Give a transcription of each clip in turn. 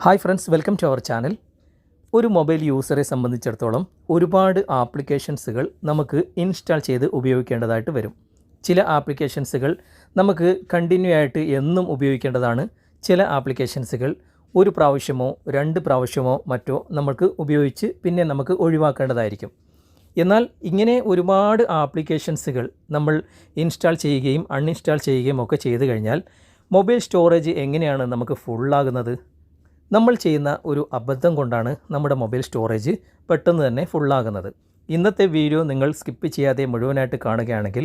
Hi friends welcome to our channel. ഒരു mobile യൂസറെ സംബന്ധിച്ചിടത്തോളം ഒരുപാട് ആപ്ലിക്കേഷൻസുകൾ നമുക്ക് ഇൻസ്റ്റാൾ ചെയ്ത് ഉപയോഗിക്കേണ്ടതായിട്ട് വരും. ചില ആപ്ലിക്കേഷൻസുകൾ നമുക്ക് കണ്ടിന്യൂ ആയിട്ട് എന്നും ഉപയോഗിക്കേണ്ടതാണ്. ചില ആപ്ലിക്കേഷൻസുകൾ ഒരു പ്രാവശ്യമോ രണ്ട് പ്രാവശ്യമോ മറ്റോ നമുക്ക് ഉപയോഗിച്ച് പിന്നെ നമുക്ക് ഒഴിവാക്കേണ്ടതായിരിക്കും. എന്നാൽ ഇങ്ങനെ ഒരുപാട് ആപ്ലിക്കേഷൻസുകൾ നമ്മൾ ഇൻസ്റ്റാൾ ചെയ്യുകയും അൺഇൻസ്റ്റാൾ ചെയ്യുകയും ഒക്കെ ചെയ്തു കഴിഞ്ഞാൽ മൊബൈൽ സ്റ്റോറേജ് എങ്ങനെയാണ് നമുക്ക് ഫുള്ളാകുന്നത് നമ്മൾ ചെയ്യുന്ന ഒരു അബദ്ധം കൊണ്ടാണ് നമ്മുടെ മൊബൈൽ സ്റ്റോറേജ് പെട്ടെന്ന് തന്നെ ഫുള്ളാകുന്നത്. ഇന്നത്തെ വീഡിയോ നിങ്ങൾ സ്കിപ്പ് ചെയ്യാതെ മുഴുവനായിട്ട് കാണുകയാണെങ്കിൽ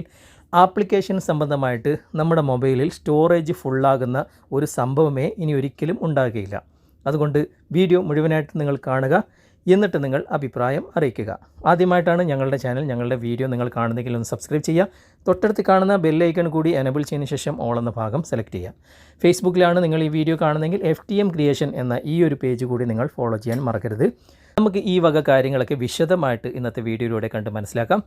ആപ്ലിക്കേഷൻ സംബന്ധമായിട്ട് നമ്മുടെ മൊബൈലിൽ സ്റ്റോറേജ് ഫുള്ളാകുന്ന ഒരു സംഭവമേ ഇനി ഒരിക്കലും ഉണ്ടാകുകയില്ല. അതുകൊണ്ട് വീഡിയോ മുഴുവനായിട്ട് നിങ്ങൾ കാണുക. എന്നിട്ട് നിങ്ങൾ അഭിപ്രായം അറിയിക്കുക. ആദ്യമായിട്ടാണ് ഞങ്ങളുടെ ചാനൽ ഞങ്ങളുടെ വീഡിയോ നിങ്ങൾ കാണുന്നെങ്കിൽ ഒന്ന് സബ്സ്ക്രൈബ് ചെയ്യുക. തൊട്ടടുത്ത് കാണുന്ന ബെല്ലൈക്കൺ കൂടി എനബിൾ ചെയ്തതിന് ശേഷം ഓൾ എന്ന ഭാഗം സെലക്ട് ചെയ്യുക. ഫേസ്ബുക്കിലാണ് നിങ്ങൾ ഈ വീഡിയോ കാണുന്നതെങ്കിൽ എഫ് ടി എം ക്രിയേഷൻ എന്ന ഈ ഒരു പേജ് കൂടി നിങ്ങൾ ഫോളോ ചെയ്യാൻ മറക്കരുത്. നമുക്ക് ഈ വക കാര്യങ്ങളൊക്കെ വിശദമായിട്ട് ഇന്നത്തെ വീഡിയോയിലൂടെ കണ്ട് മനസ്സിലാക്കാം.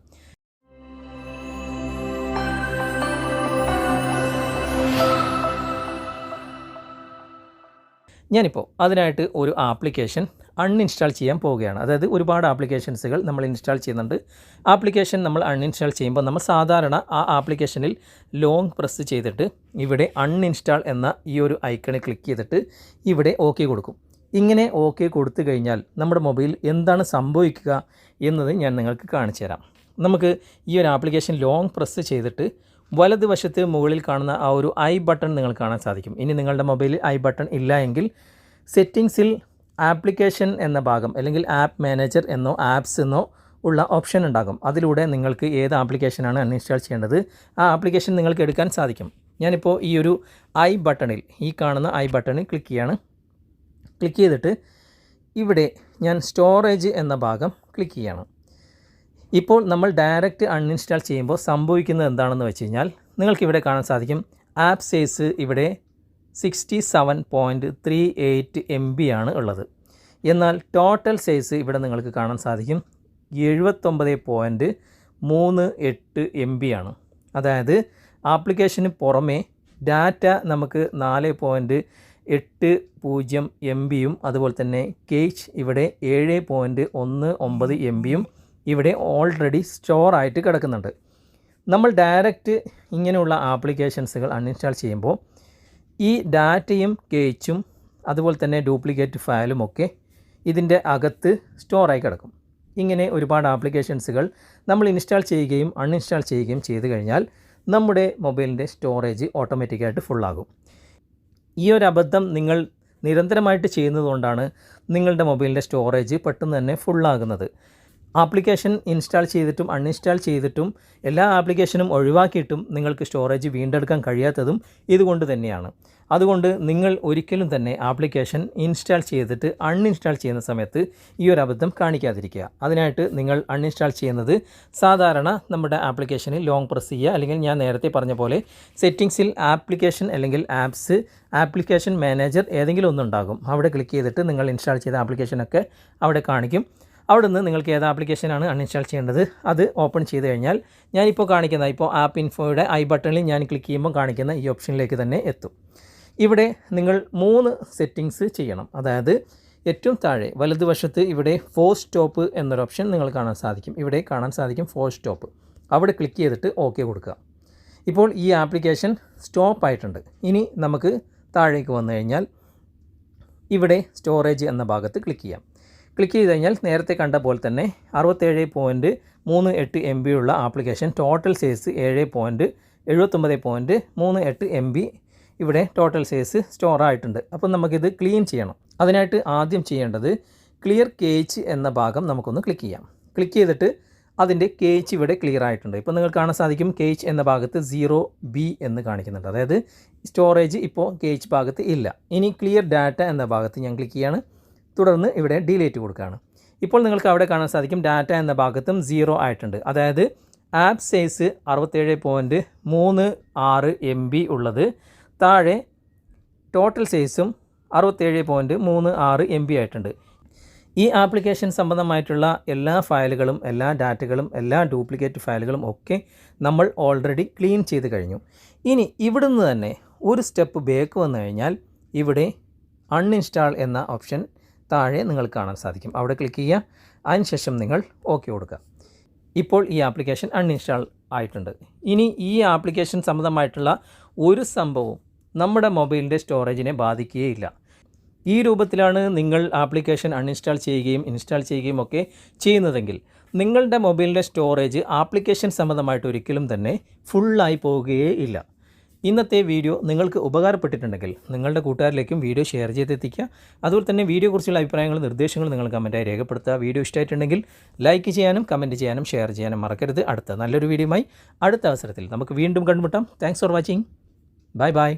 ഞാനിപ്പോൾ അതിനായിട്ട് ഒരു ആപ്ലിക്കേഷൻ അൺഇൻസ്റ്റാൾ ചെയ്യാൻ പോവുകയാണ്. അതായത് ഒരുപാട് ആപ്ലിക്കേഷൻസുകൾ നമ്മൾ ഇൻസ്റ്റാൾ ചെയ്യുന്നുണ്ട്. ആപ്ലിക്കേഷൻ നമ്മൾ അൺഇൻസ്റ്റാൾ ചെയ്യുമ്പോൾ നമ്മൾ സാധാരണ ആ ആപ്ലിക്കേഷനിൽ ലോങ് പ്രസ് ചെയ്തിട്ട് ഇവിടെ അൺഇൻസ്റ്റാൾ എന്ന ഈ ഒരു ഐക്കണിൽ ക്ലിക്ക് ചെയ്തിട്ട് ഇവിടെ ഓക്കെ കൊടുക്കും. ഇങ്ങനെ ഓക്കെ കൊടുത്തു കഴിഞ്ഞാൽ നമ്മുടെ മൊബൈൽ എന്താണ് സംഭവിക്കുക എന്നത് ഞാൻ നിങ്ങൾക്ക് കാണിച്ചു തരാം നമുക്ക് ഈ ഒരു ആപ്ലിക്കേഷൻ ലോങ് പ്രസ് ചെയ്തിട്ട് വലതുവശത്ത് മുകളിൽ കാണുന്ന ആ ഒരു ഐ ബട്ടൺ നിങ്ങൾ കാണാൻ സാധിക്കും. ഇനി നിങ്ങളുടെ മൊബൈലിൽ ഐ ബട്ടൺ ഇല്ല എങ്കിൽ സെറ്റിങ്സിൽ ആപ്ലിക്കേഷൻ എന്ന ഭാഗം അല്ലെങ്കിൽ ആപ്പ് മാനേജർ എന്നോ ആപ്സ് എന്നോ ഉള്ള ഓപ്ഷൻ ഉണ്ടാകും. അതിലൂടെ നിങ്ങൾക്ക് ഏത് ആപ്ലിക്കേഷനാണ് അൺഇൻസ്റ്റാൾ ചെയ്യേണ്ടത്? ആ ആപ്ലിക്കേഷൻ നിങ്ങൾക്ക് എടുക്കാൻ സാധിക്കും. ഞാനിപ്പോൾ ഈ ഒരു ഐ ബട്ടണിൽ ഈ കാണുന്ന ഐ ബട്ടണിൽ ക്ലിക്ക് ചെയ്യാണ്. ക്ലിക്ക് ചെയ്തിട്ട് ഇവിടെ ഞാൻ സ്റ്റോറേജ് എന്ന ഭാഗം ക്ലിക്ക് ചെയ്യണം. ഇപ്പോൾ നമ്മൾ ഡയറക്റ്റ് അൺഇൻസ്റ്റാൾ ചെയ്യുമ്പോൾ സംഭവിക്കുന്നത് എന്താണെന്ന് വെച്ച് കഴിഞ്ഞാൽ നിങ്ങൾക്കിവിടെ കാണാൻ സാധിക്കും. ആപ്പ് സൈസ് ഇവിടെ sixty seven point three eight M B ആണ് ഉള്ളത്. എന്നാൽ ടോട്ടൽ സൈസ് ഇവിടെ നിങ്ങൾക്ക് കാണാൻ സാധിക്കും. എഴുപത്തൊമ്പത് പോയിന്റ് മൂന്ന് എട്ട് എം ബി ആണ്. അതായത് ആപ്ലിക്കേഷന് പുറമേ ഡാറ്റ നമുക്ക് നാല് പോയിന്റ് എട്ട് പൂജ്യം എം ബിയും അതുപോലെ തന്നെ കേച്ച് ഇവിടെ ഏഴ് പോയിന്റ് ഒന്ന് ഒമ്പത് എം ബിയും ഇവിടെ ഓൾറെഡി സ്റ്റോർ ആയിട്ട് കിടക്കുന്നുണ്ട്. നമ്മൾ ഡയറക്റ്റ് ഇങ്ങനെയുള്ള ആപ്ലിക്കേഷൻസുകൾ അൺഇൻസ്റ്റാൾ ചെയ്യുമ്പോൾ ഈ ഡാറ്റയും കേച്ചും അതുപോലെ തന്നെ ഡ്യൂപ്ലിക്കേറ്റ് ഫയലും ഒക്കെ ഇതിന്റെ അകത്ത് സ്റ്റോറായി കിടക്കും. ഇങ്ങനെ ഒരുപാട് ആപ്ലിക്കേഷൻസുകൾ നമ്മൾ ഇൻസ്റ്റാൾ ചെയ്യുകയും അൺഇൻസ്റ്റാൾ ചെയ്യുകയും ചെയ്തു കഴിഞ്ഞാൽ നമ്മുടെ മൊബൈലിന്റെ സ്റ്റോറേജ് ഓട്ടോമാറ്റിക്കായിട്ട് ഫുള്ളാകും ഈ ഒരു അബദ്ധം നിങ്ങൾ നിരന്തരമായിട്ട് ചെയ്യുന്നതുകൊണ്ടാണ് നിങ്ങളുടെ മൊബൈലിന്റെ സ്റ്റോറേജ് പെട്ടെന്ന് തന്നെ ഫുള്ളാകുന്നത് ആപ്ലിക്കേഷൻ ഇൻസ്റ്റാൾ ചെയ്തിട്ടും അൺഇൻസ്റ്റാൾ ചെയ്തിട്ടും എല്ലാ ആപ്ലിക്കേഷനും ഒഴിവാക്കിയിട്ടും നിങ്ങൾക്ക് സ്റ്റോറേജ് വീണ്ടെടുക്കാൻ കഴിയാത്തതും ഇതുകൊണ്ട് തന്നെയാണ്. അതുകൊണ്ട് നിങ്ങൾ ഒരിക്കലും തന്നെ ആപ്ലിക്കേഷൻ ഇൻസ്റ്റാൾ ചെയ്തിട്ട് അൺഇൻസ്റ്റാൾ ചെയ്യുന്ന സമയത്ത് ഈ ഒരു അബദ്ധം കാണിക്കാതിരിക്കുക. അതിനായിട്ട് നിങ്ങൾ അൺഇൻസ്റ്റാൾ ചെയ്യുന്നത് സാധാരണ നമ്മുടെ ആപ്ലിക്കേഷനിൽ ലോങ് പ്രസ് ചെയ്യുക. അല്ലെങ്കിൽ ഞാൻ നേരത്തെ പറഞ്ഞ പോലെ സെറ്റിങ്സിൽ ആപ്ലിക്കേഷൻ അല്ലെങ്കിൽ ആപ്സ് ആപ്ലിക്കേഷൻ മാനേജർ ഏതെങ്കിലും ഒന്നുണ്ടാകും അവിടെ ക്ലിക്ക് ചെയ്തിട്ട് നിങ്ങൾ ഇൻസ്റ്റാൾ ചെയ്ത ആപ്ലിക്കേഷനൊക്കെ അവിടെ കാണിക്കും. അവിടെ നിന്ന് നിങ്ങൾക്ക് ഏത് ആപ്ലിക്കേഷനാണ് അൺഇൻസ്റ്റാൾ ചെയ്യേണ്ടത്? അത് ഓപ്പൺ ചെയ്ത് കഴിഞ്ഞാൽ ഞാനിപ്പോൾ കാണിക്കുന്ന ഇപ്പോൾ ആപ്പ് ഇൻഫോയുടെ ഐ ബട്ടണിൽ ഞാൻ ക്ലിക്ക് ചെയ്യുമ്പോൾ കാണിക്കുന്ന ഈ ഓപ്ഷനിലേക്ക് തന്നെ എത്തും. ഇവിടെ നിങ്ങൾ മൂന്ന് സെറ്റിങ്സ് ചെയ്യണം. അതായത് ഏറ്റവും താഴെ വലതുവശത്ത് ഇവിടെ ഫോർ സ്റ്റോപ്പ് എന്നൊരു ഓപ്ഷൻ നിങ്ങൾ കാണാൻ സാധിക്കും. ഇവിടെ കാണാൻ സാധിക്കും ഫോർ സ്റ്റോപ്പ് അവിടെ ക്ലിക്ക് ചെയ്തിട്ട് ഓക്കെ കൊടുക്കുക. ഇപ്പോൾ ഈ ആപ്ലിക്കേഷൻ സ്റ്റോപ്പ് ആയിട്ടുണ്ട്. ഇനി നമുക്ക് താഴേക്ക് വന്നു കഴിഞ്ഞാൽ ഇവിടെ സ്റ്റോറേജ് എന്ന ഭാഗത്ത് ക്ലിക്ക് ചെയ്യാം. ക്ലിക്ക് ചെയ്ത് കഴിഞ്ഞാൽ നേരത്തെ കണ്ട പോലെ തന്നെ അറുപത്തേഴ് പോയിന്റ് മൂന്ന് എട്ട് എം ബി ഉള്ള ആപ്ലിക്കേഷൻ ടോട്ടൽ സൈസ് ഏഴ് പോയിന്റ് എഴുപത്തൊമ്പത് പോയിന്റ് മൂന്ന് എട്ട് എം ബി ഇവിടെ ടോട്ടൽ സൈസ് സ്റ്റോർ ആയിട്ടുണ്ട്. അപ്പം നമുക്കിത് ക്ലീൻ ചെയ്യണം. അതിനായിട്ട് ആദ്യം ചെയ്യേണ്ടത് ക്ലിയർ കേച്ച് എന്ന ഭാഗം നമുക്കൊന്ന് ക്ലിക്ക് ചെയ്യാം. ക്ലിക്ക് ചെയ്തിട്ട് അതിന്റെ കേച്ച് ഇവിടെ ക്ലിയർ ആയിട്ടുണ്ട്. ഇപ്പോൾ നിങ്ങൾക്ക് കാണാൻ സാധിക്കും കേച്ച് എന്ന ഭാഗത്ത് സീറോ ബി എന്ന് കാണിക്കുന്നുണ്ട്. അതായത് സ്റ്റോറേജ് ഇപ്പോൾ കേച്ച് ഭാഗത്ത് ഇല്ല. ഇനി ക്ലിയർ ഡാറ്റ എന്ന ഭാഗത്ത് ഞാൻ ക്ലിക്ക് ചെയ്യാണ്. തുടർന്ന് ഇവിടെ ഡിലേറ്റ് കൊടുക്കുകയാണ്. ഇപ്പോൾ നിങ്ങൾക്ക് അവിടെ കാണാൻ സാധിക്കും ഡാറ്റ എന്ന ഭാഗത്തും സീറോ ആയിട്ടുണ്ട്. അതായത് ആപ്പ് സൈസ് അറുപത്തേഴ് പോയിന്റ് മൂന്ന് ആറ് എം ബി ഉള്ളത്. താഴെ ടോട്ടൽ സൈസും അറുപത്തേഴ് പോയിന്റ് മൂന്ന് ആറ് എം ബി ആയിട്ടുണ്ട്. ഈ ആപ്ലിക്കേഷൻ സംബന്ധമായിട്ടുള്ള എല്ലാ ഫയലുകളും എല്ലാ ഡാറ്റകളും എല്ലാ ഡ്യൂപ്ലിക്കേറ്റ് ഫയലുകളും ഒക്കെ നമ്മൾ ഓൾറെഡി ക്ലീൻ ചെയ്ത് കഴിഞ്ഞു. ഇനി ഇവിടുന്ന് തന്നെ ഒരു സ്റ്റെപ്പ് ബേക്ക് വന്നു കഴിഞ്ഞാൽ ഇവിടെ അൺഇൻസ്റ്റാൾ എന്ന ഓപ്ഷൻ താഴെ നിങ്ങൾക്ക് കാണാൻ സാധിക്കും. അവിടെ ക്ലിക്ക് ചെയ്യുക. അതിനുശേഷം നിങ്ങൾ ഓക്കെ കൊടുക്കുക. ഇപ്പോൾ ഈ ആപ്ലിക്കേഷൻ അൺഇൻസ്റ്റാൾ ആയിട്ടുണ്ട്. ഇനി ഈ ആപ്ലിക്കേഷൻ സംബന്ധമായിട്ടുള്ള ഒരു സംഭവവും നമ്മുടെ മൊബൈലിന്റെ സ്റ്റോറേജിനെ ബാധിക്കുകയില്ല. ഈ രൂപത്തിലാണ് നിങ്ങൾ ആപ്ലിക്കേഷൻ അൺഇൻസ്റ്റാൾ ചെയ്യുകയും ഇൻസ്റ്റാൾ ചെയ്യുകയും ഒക്കെ ചെയ്യുന്നതെങ്കിൽ നിങ്ങളുടെ മൊബൈലിന്റെ സ്റ്റോറേജ് ആപ്ലിക്കേഷൻ സംബന്ധമായിട്ട് ഒരിക്കലും തന്നെ ഫുള്ളായി പോവുകയേ ഇല്ല. ഇന്നത്തെ വീഡിയോ നിങ്ങൾക്ക് ഉപകാരപ്പെട്ടിട്ടുണ്ടെങ്കിൽ നിങ്ങളുടെ കൂട്ടുകാരിലേക്കും വീഡിയോ ഷെയർ ചെയ്തെത്തിക്കുക. അതുപോലെ തന്നെ വീഡിയോ കുറിച്ചുള്ള അഭിപ്രായങ്ങളും നിർദ്ദേശങ്ങളും നിങ്ങൾ കമന്റായി രേഖപ്പെടുത്തുക. വീഡിയോ ഇഷ്ടമായിട്ടുണ്ടെങ്കിൽ ലൈക്ക് ചെയ്യാനും കമന്റ് ചെയ്യാനും ഷെയർ ചെയ്യാനും മറക്കരുത്. അടുത്ത നല്ലൊരു വീഡിയോയുമായി അടുത്ത അവസരത്തിൽ നമുക്ക് വീണ്ടും കണ്ടുമുട്ടാം. Thanks for watching bye bye